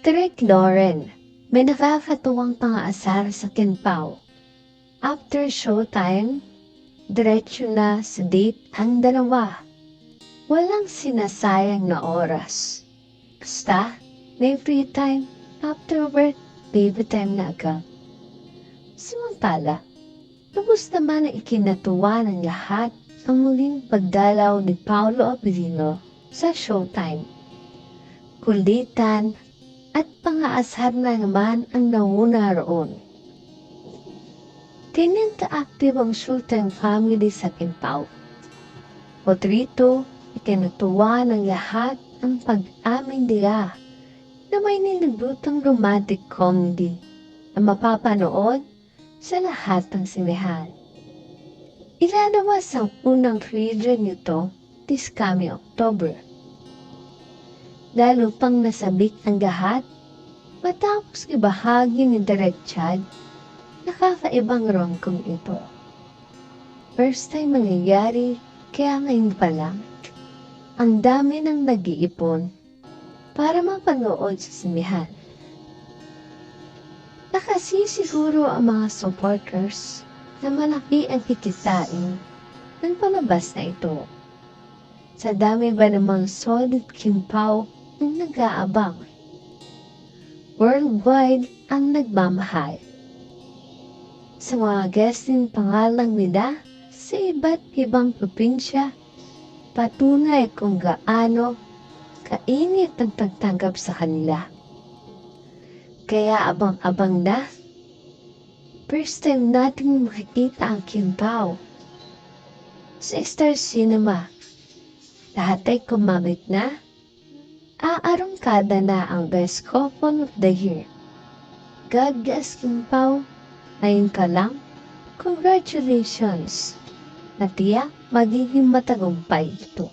Direk Lauren, may nakakatuwang pangaasar sa Kinpao. After showtime, diretso na sa date ang dalawa. Walang sinasayang na oras. Basta, may free time, after work, baby time na agad. Samantala, lubos naman ang ikinatuwa ng lahat ang muling pagdalaw ni Paolo Abilino sa showtime. Kulitan at pangaasar na naman ang nauna roon. Tinenta active ang showtime family sa Kimpaw. Potrito, ikinatuwa ng lahat ang pag-amin nila na may nilulutang romantic comedy na mapapanood sa lahat ng sinehan. Ilalabas ang unang trailer nito this coming October. Lalo pang nasabik ang lahat matapos ibahagi ni Direk Chad nakakaibang romcom ito. First time mangyayari kaya ngayon pa lang ang dami ng nag-iipon para mapanood sa simihan. Nakasisiguro ang mga supporters na malaki ang kikitain ng palabas na ito. Sa dami ba namang solid kimpaw nag-aabang? Worldwide ang nagmamahal. Sa mga guesting pangalang nila sa iba't ibang probinsya, patunay kung gaano kainit ang pagtanggap sa kanila. Kaya abang-abang na First time nating makikita ang Kimpaw sa Star Cinema. Lahat ay kumamit na. Aarungkada na ang Best Couple of the Year. Bless Kimpaw. Ngayon ka lang. Congratulations. Natiya, magiging matagumpay ito.